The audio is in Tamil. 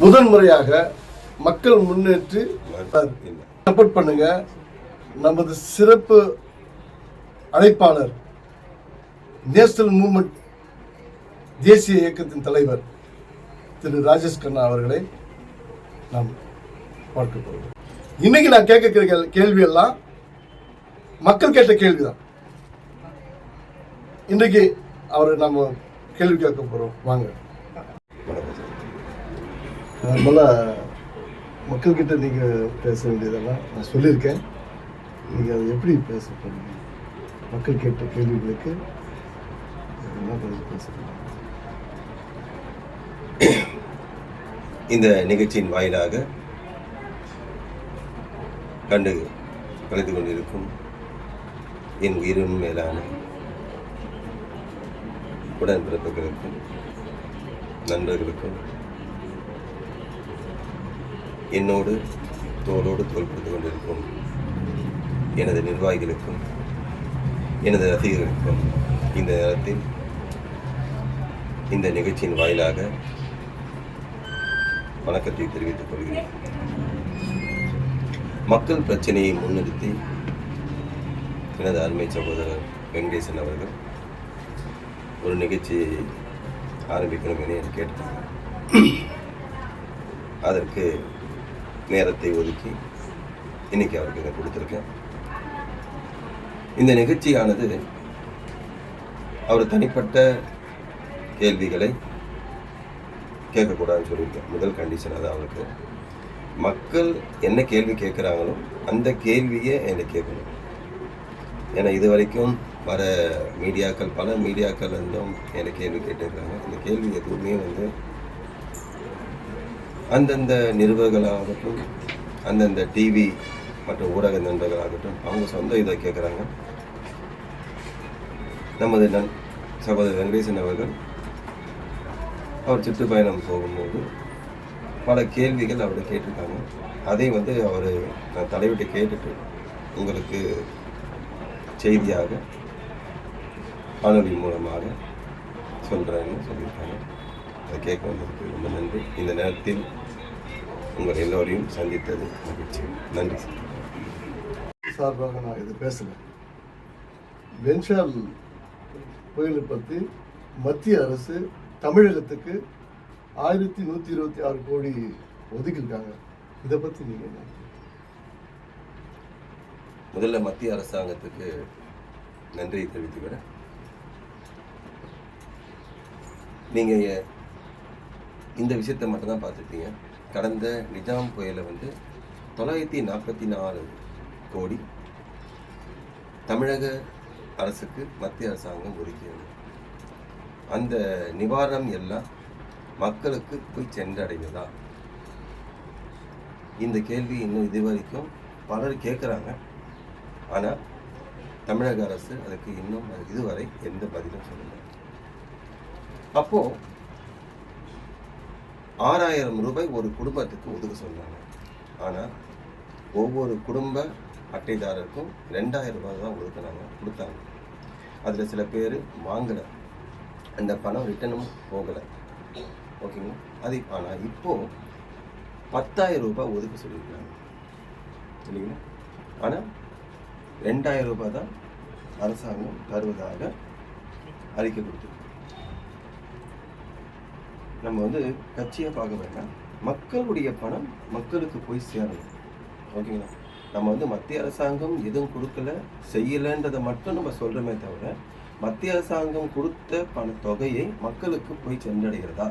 முதன் முறையாக மக்கள் முன்னேற்றி சப்போர்ட் பண்ணுங்க. நமது சிறப்பு அழைப்பாளர் நேஷனல் மூமெண்ட் தேசிய இயக்கத்தின் தலைவர் திரு ராஜேஷ் கண்ணா அவர்களை நாம் பார்க்க போகிறோம். இன்னைக்கு நான் கேட்கிற கேள்வியெல்லாம் கேள்வி எல்லாம் மக்கள் கேட்ட கேள்விதான். இன்றைக்கு அவர் நம்ம கேள்வி கேட்க போகிறோம் வாங்க. நார்மலாக மக்கள்கிட்ட நீங்கள் பேச வேண்டியதெல்லாம் நான் சொல்லியிருக்கேன். நீங்கள் அதை எப்படி பேச போகிறீங்க மக்கள் கேட்ட கேள்விகளுக்கு என்ன பதில் பேச இந்த நிகழ்ச்சியின் வாயிலாக கண்டு கலந்து கொண்டிருக்கும் என் உயிரினும் மேலான உடன்பிறப்புகளுக்கும் நண்பர்களுக்கும் என்னோடு தோளோடு தோல் கொடுத்து கொண்டிருக்கும் எனது நிர்வாகிகளுக்கும் எனது ரசிகர்களுக்கும் இந்த நேரத்தில் இந்த நிகழ்ச்சியின் வாயிலாக வணக்கத்தை தெரிவித்துக் கொள்கிறேன். மக்கள் பிரச்சனையை முன்னிறுத்தி எனது அருமை சகோதரர் வெங்கடேசன் அவர்கள் ஒரு நிகழ்ச்சியை ஆரம்பிக்கணும் என கேட்டார் அதற்கு நேரத்தை ஒதுக்கி இன்னைக்கு அவருக்கு இதை கொடுத்துருக்கேன். இந்த நிகழ்ச்சியானது அவர் தனிப்பட்ட கேள்விகளை கேட்கக்கூடாதுன்னு சொல்லியிருக்கேன். முதல் கண்டிஷன் அது அவருக்கு. மக்கள் என்ன கேள்வி கேட்குறாங்களோ அந்த கேள்வியை என்னை கேட்கணும். ஏன்னா இது வரைக்கும் வர மீடியாக்கள் பல மீடியாக்கள் இருந்தும் என்னை கேள்வி கேட்டிருக்காங்க. இந்த கேள்வி எதுவுமே வந்து அந்தந்த நிருபர்களாகட்டும் அந்தந்த டிவி மற்றும் ஊடக நண்பர்களாகட்டும் அவங்க சொந்த இதை கேட்குறாங்க. நமது நன் சகோதரர் வெங்கடேசன் அவர்கள் அவர் சுற்றுப்பயணம் போகும்போது பல கேள்விகள் அவரை கேட்டிருக்காங்க. அதை வந்து அவர் நான் தலைவிட்டு கேட்டுட்டு உங்களுக்கு செய்தியாக காணொலி மூலமாக சொல்கிறேன்னு சொல்லியிருக்காங்க. அதை கேட்க வந்ததுக்கு ரொம்ப நன்றி. இந்த நேரத்தில் உங்கள் எல்லோரையும் சந்தித்தது மகிழ்ச்சி. நன்றி சார். சார்பாக நான் இது பேசல வென்ஷால் புயலை பற்றி மத்திய அரசு தமிழகத்துக்கு ஆயிரத்தி நூற்றி இருபத்தி ஆறு கோடி ஒதுக்கியிருக்காங்க. இதை பற்றி நீங்கள் என்ன முதல்ல மத்திய அரசாங்கத்துக்கு நன்றியை தெரிவித்துக்கிறேன் நீங்கள் இந்த விஷயத்தை மட்டும்தான் பார்த்துருப்பீங்க. கடந்த நிஜாம் புயலை வந்து தொள்ளாயிரத்தி நாற்பத்தி நாலு கோடி தமிழக அரசுக்கு மத்திய அரசாங்கம் ஒதுக்கியது. அந்த நிவாரணம் எல்லாம் மக்களுக்கு போய் சென்றடைந்ததா? இந்த கேள்வி இன்னும் இது வரைக்கும் பலர் கேட்குறாங்க. ஆனால் தமிழக அரசு அதுக்கு இன்னும் இதுவரை எந்த பதிலும் சொல்லலை. அப்போது ஆறாயிரம் ரூபாய் ஒரு குடும்பத்துக்கு ஒதுக்க சொன்னாங்க ஆனால் ஒவ்வொரு குடும்ப அட்டைதாரருக்கும் ரெண்டாயிரம் ரூபாய் தான் ஒதுக்குனாங்க கொடுத்தாங்க. அதில் சில பேர் வாங்கலை. அந்த பணம் ரிட்டனும் போகலை. ஓகேங்களா அது ஆனால் இப்போது பத்தாயிரம் ரூபாய் ஒதுக்க சொல்லியிருக்காங்க. இல்லைங்களா ஆனால் ரெண்டாயிரம் ரூபாய் தான் அரசாங்கம் தருவதாக அறிக்கை கொடுத்துருக்கு. நம்ம வந்து கட்சியை பார்க்க வேண்டாம். மக்களுடைய பணம் மக்களுக்கு போய் சேரணும். ஓகேங்களா? நம்ம வந்து மத்திய அரசாங்கம் எதுவும் கொடுக்கல செய்யலைன்றதை மட்டும் நம்ம சொல்கிறோமே தவிர மத்திய அரசாங்கம் கொடுத்த பண தொகையை மக்களுக்கு போய் சென்றடைகிறதா?